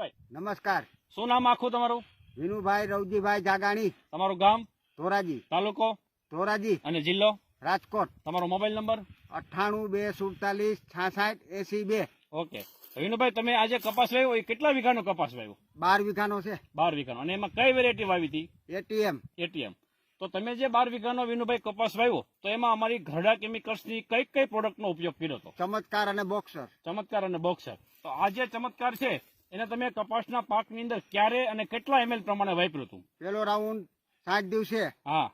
નમસ્કાર નમસ્કાર. શું નામ આખું તમારું? વિનુભાઈ રવજીભાઈ જાગાણી. તમારું ગામ? ધોરાજી તાલુકો? ધોરાજી અને જિલ્લો? રાજકોટ. તમારો મોબાઈલ નંબર? અઠ્ઠાણું બે સુડતાલીસ છાસઠ એસી બે. ઓકે. વિનુભાઈ તમે આજે કપાસ વાવ્યો? એ કેટલા વીઘાનો કપાસ વાવ્યો? બાર વીઘાનો છે. બાર વીઘાનો. અને એમાં કઈ વેરાયટી વાવી હતી? એટીએમ એટીએમ તો તમે જે બાર વીઘાનો વિનુભાઈ કપાસ વાવ્યો તો એમાં અમારી ઘરડા કેમિકલ્સની કઈ કઈ પ્રોડક્ટનો ઉપયોગ કર્યો હતો? ચમત્કાર અને બોક્સર ચમત્કાર અને બોક્સર તો આ જે ચમત્કાર છે એને તમે કપાસના પાકની અંદર ક્યારે અને કેટલા એમએલ પ્રમાણે વાપર્યું હતું? પેલો રાઉન્ડ સાત દિવસે હા.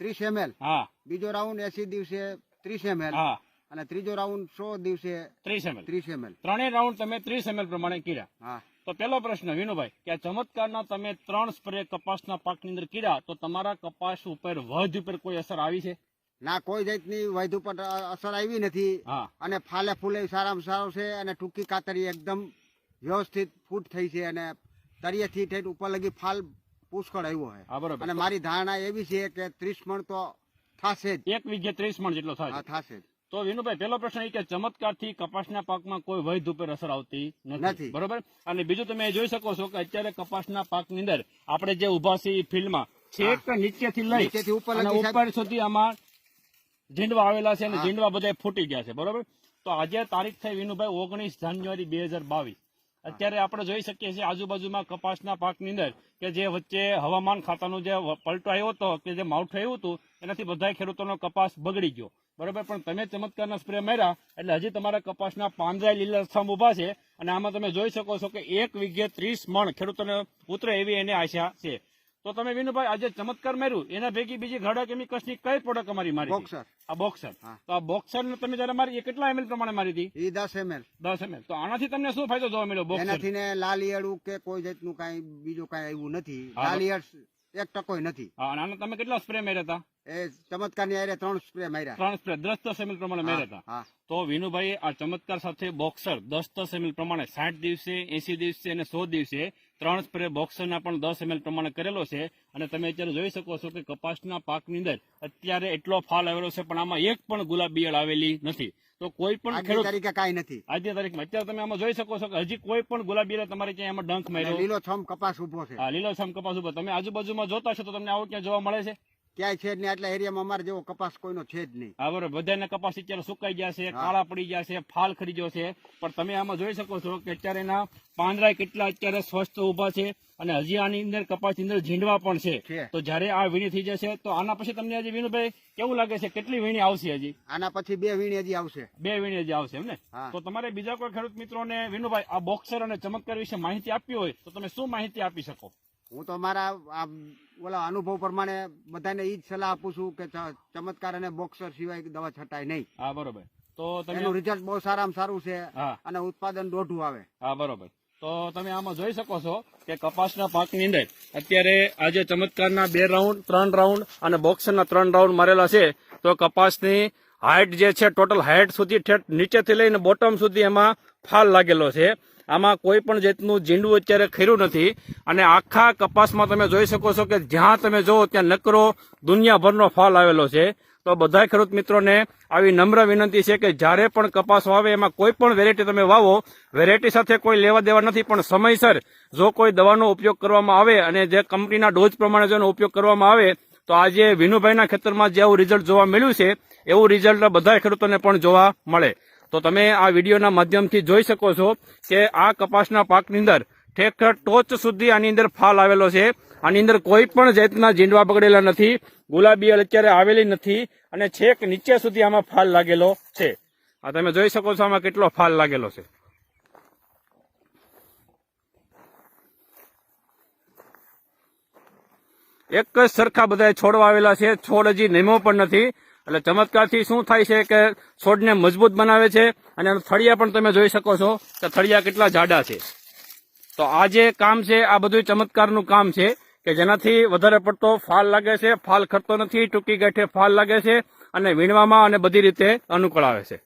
ત્રીસ એમએલ હા. બીજો રાઉન્ડ એસી દિવસે ત્રીસ એમએલ હા. અને ત્રીજો રાઉન્ડ સો દિવસે ત્રીસ એમએલ ત્રીસ એમએલ ત્રણેય રાઉન્ડ તમે ત્રીસ એમએલ પ્રમાણે કર્યા હા. તો પેલો પ્રશ્ન વિનુભાઈ કે આ ચમત્કારના તમે ત્રણ સ્પ્રે કપાસના પાકની અંદર કર્યા તો તમારા કપાસ ઉપર વધ ઉપર કોઈ અસર આવી છે? ના કોઈ જાતની વૈધ ઉપર અસર આવી નથી. હા. અને ફાલે ફૂલે સારામાં સારો છે અને ટૂંકી કાતરી એકદમ વ્યવસ્થિત ફૂટ થઈ છે અને તળિયેથી થઈને ઉપર લગી ફાલ પુષ્કળ આવ્યો છે. અને મારી ધારણા એવી છે કે ત્રીસ મણ તો થશે જ. એક વીઘે ત્રીસ મણ જેટલો થાય થશે જ. તો વિનુભાઈ પેલો પ્રશ્ન એ કે ચમત્કારથી કપાસના પાકમાં કોઈ વૈધ ઉપર અસર આવતી નથી. બરોબર? અને બીજું તમે જોઈ શકો છો કે અત્યારે કપાસના પાકની અંદર આપણે જે ઊભા છે ફિલ્ડમાં છેક નીચેથી લઈ ઉપર સુધી આમાં ઝીંડવા આવેલા છે અને. ઝીંડવા બધા ફૂટી ગયા છે. બરોબર? તો આજે તારીખ થઈ વિનુભાઈ ઓગણીસ જાન્યુઆરી બે હજાર બાવીસ. અત્યારે આપણે જોઈ શકીએ છીએ આજુબાજુમાં કપાસના પાકની અંદર કે જે વચ્ચે હવામાન ખાતાનું જે પલટો આવ્યો હતો કે જે માવઠું આવ્યું હતું, એનાથી બધા ખેડૂતોનો કપાસ બગડી ગયો. બરોબર? પણ તમે ચમત્કારના સ્પ્રે માર્યા એટલે હજી તમારા કપાસના પાંદડા લીલાછમ ઊભા છે અને આમાં તમે જોઈ શકો છો કે એક વીઘે ત્રીસ મણ ખેડૂતોને ઉતરે એવી એને આશા છે. તો તમે વિનુભાઈ આજે ચમત્કાર માર્યું. એના ભેગી બીજી ઘડા કેમિકલ્સની કઈ પ્રોડક્ટ અમારી મારી બોક્સર આ બોક્સર. તો આ બોક્સર તમે જયારે મારી એ કેટલા એમએલ પ્રમાણે મારી હતી? એ દસ એમએલ દસ એમએલ તો આનાથી તમને શું ફાયદો જોવા મળ્યો બોક્સર એનાથી ને લાલ ઈયળું કે કોઈ જાતનું કાંઈ બીજું કાંઈ આવ્યું નથી. હા, લાલ એક ટકોય નથી. આના તમે કેટલા સ્પ્રે માર્યા હતા? એ ચમત્કારની આરે ત્રણ સ્પ્રે માર્યા. ત્રણ સ્પ્રે દસ દસ એમએલ પ્રમાણે માર્યા હતા. તો વિનુભાઈ આ ચમત્કાર સાથે બોક્સર દસ દસ એમએલ પ્રમાણે સાઠ દિવસે એસી દિવસે અને સો દિવસે ત્રણ સ્પ્રે બોક્સરના પણ દસ એમએલ પ્રમાણે કરેલો છે. અને તમે અત્યારે જોઈ શકો છો કે કપાસના પાકની અંદર અત્યારે એટલો ફાલ આવેલો છે પણ આમાં એક પણ ગુલાબ બિયળ આવેલી નથી. તો કોઈ પણ ખેડૂત તરીકે કાંઈ નથી. આજની તારીખમાં અત્યારે તમે આમાં જોઈ શકો છો કે હજી કોઈ પણ ગુલાબ બિયળ તમારે ત્યાં એમાં ડંખ માર્યો. લીલો છમ કપાસ ઊભો છે. હા લીલોછમ કપાસ ઉપર તમે આજુબાજુમાં જોતા છો તો તમને આવો ક્યાં જોવા મળે છે? ક્યાંય છે જ નહીં. આટલા એરિયામાં અમારે જેવો કપાસ કોઈનો છે જ નહીં. હા બરોબર. બધાના કપાસ અત્યારે સુકાઈ જશે કાળા પડી જશે ફાલ ખરી જશે પણ તમે આમાં જોઈ શકો છો કે અત્યારે એના પાંદડા કેટલા અત્યારે સ્વસ્થ ઊભા છે અને હજી આની અંદર કપાસની અંદર ઝીંડવા પણ છે. છે. તો જ્યારે આ વીણી થઈ જશે તો આના પછી તમને હજી વિનુભાઈ કેવું લાગે છે? કેટલી વીણી આવશે હજી? આના પછી બે વીણી હજી આવશે. બે વીણી હજી આવશે એમ ને? તો તમારે બીજા કોઈ ખેડૂત મિત્રોને વિનુભાઈ આ બોક્સર અને ચમત્કાર વિશે માહિતી આપવી હોય તો તમે શું માહિતી આપી શકો? હું તો મારા આ ઓલા અનુભવ પ્રમાણે બધાને ઈ જ સલાહ આપું છું કે ચમત્કાર અને બોક્સર સિવાય દવા છટાય નહીં. હા બરોબર. તો એનું રિઝલ્ટ બહુ સારામાં સારું છે અને ઉત્પાદન દોઢું આવે. હા બરોબર. તો તમે આમાં જોઈ શકો છો કે કપાસના પાકની અંદર અત્યારે આજે ચમત્કારના બે રાઉન્ડ ત્રણ રાઉન્ડ અને બોક્સરના ત્રણ રાઉન્ડ મારેલા છે. તો કપાસની હાઇટ જે છે ટોટલ હાઇટ સુધી નીચેથી લઈને બોટમ સુધી એમાં ફાલ લાગેલો છે. આમાં કોઈ પણ જાતનું ઝીંડું અત્યારે ખર્યું નથી. અને આખા કપાસમાં તમે જોઈ શકો છો કે જ્યાં તમે જુઓ ત્યાં નકરો દુનિયાભરનો ફાલ આવેલો છે. તો બધા ખેડૂત મિત્રોને આવી નમ્ર વિનંતી છે કે જ્યારે પણ કપાસ વાવે, એમાં કોઈ પણ વેરાયટી તમે વાવો વેરાયટી સાથે કોઈ લેવા દેવા નથી, પણ સમયસર જો કોઈ દવાનો ઉપયોગ કરવામાં આવે અને જે કંપનીના ડોઝ પ્રમાણે જેનો ઉપયોગ કરવામાં આવે, તો આજે વિનુભાઈના ખેતરમાં જે આવું રિઝલ્ટ જોવા મળ્યું છે, એવું રિઝલ્ટ બધા ખેડૂતોને પણ જોવા મળે. તો તમે આ વિડીયોના માધ્યમથી જોઈ શકો છો કે આ કપાસના પાકની અંદર ઠેક ટોચ સુધી આની અંદર ફાલ આવેલો છે. આની અંદર કોઈ પણ જાતના ઝીંડવા બગડેલા નથી, ગુલાબી અત્યારે આવેલી નથી અને છેક નીચે સુધી આમાં ફાલ લાગેલો છે. આ તમે જોઈ શકો છો આમાં કેટલો ફાલ લાગેલો છે. એક જ સરખા બધા છોડવા આવેલા છે. છોડ હજી નેમો પણ નથી. એટલે ચમત્કારથી શું થાય છે કે છોડને મજબૂત બનાવે છે અને થળિયા પણ તમે જોઈ શકો છો કે થળિયા કેટલા જાડા છે. તો આ જે કામ છે, આ બધું ચમત્કારનું કામ છે કે જેનાથી વધારે પડતો ફાલ લાગે છે, ફાલ ખરતો નથી, ટૂંકી ગાંઠે ફાલ લાગે છે અને વીણવામાં અને બધી રીતે અનુકૂળ આવે છે.